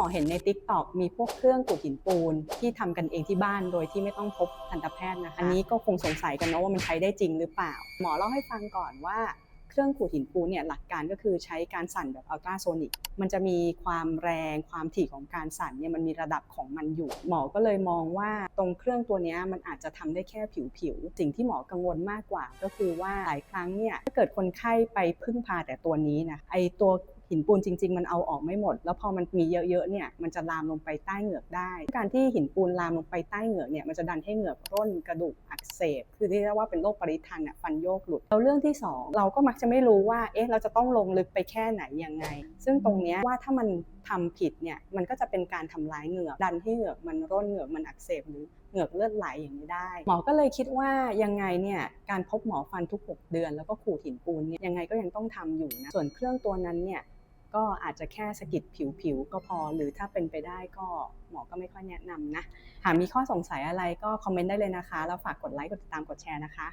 หมอเห็นใน t ิ k t o k มีพวกเครื่องขูดหินปูนที่ทำกันเองที่บ้านโดยที่ไม่ต้องพบทันตแพทย์นะคะอันนี้ก็คงสงสัยกันเนาะว่ามันใช้ได้จริงหรือเปล่า หมอเล่าให้ฟังก่อนว่าเครื่องขูดหินปูนเนี่ยหลักการก็คือใช้การสั่นแบบอัลตราโซนิก มันจะมีความแรงความถี่ของการสั่นเนี่ยมันมีระดับของมันอยู่ หมอก็เลยมองว่าตรงเครื่องตัวนี้มันอาจจะทำได้แค่ผิวๆ สิ่งที่หมอกังวลมากกว่า ก็คือว่าหลายครั้งเนี่ยถ้าเกิดคนไข้ไปพึ่งพาแต่ตัวนี้นะไอตัว หินปูนจริง ๆ มันเอาออกไม่หมด แล้วพอมันมีเยอะๆเนี่ยมันจะลามลงไปใต้เหงือกได้ การที่หินปูนลามลงไปใต้เหงือกเนี่ยมันจะดันให้เหงือกร่นกระดูกอักเสบ คือที่เรียกว่าเป็นโรคปริทันอะฟันโยกหลุดแล้วเรื่องที่สองเราก็มักจะไม่รู้ว่าเอ๊ะเราจะต้องลงลึกไปแค่ไหนยังไง ซึ่งตรงเนี้ยว่าถ้ามันทำผิดเนี่ยมันก็จะเป็นการทำร้ายเหงือก ดันให้เหงือกมันร่นเหงือกมันอักเสบหรือเหงือกเลือดไหลอย่างนี้ได้ หมอก็เลยคิดว่ายังไงเนี่ยการพบหมอฟันทุก 6 เดือน แล้วก็ขูดหินปูนเนี่ยยังไงก็ยังต้องทำอยู่นะส่วนเครื่องตัวนั้นเนี่ย ก็อาจจะแค่สะกิดผิวๆก็พอ หรือถ้าเป็นไปได้ก็หมอก็ไม่ค่อยแนะนำนะ หากมีข้อสงสัยอะไรก็คอมเมนต์ได้เลยนะคะ แล้วฝากกดไลค์กดติดตามกดแชร์นะคะ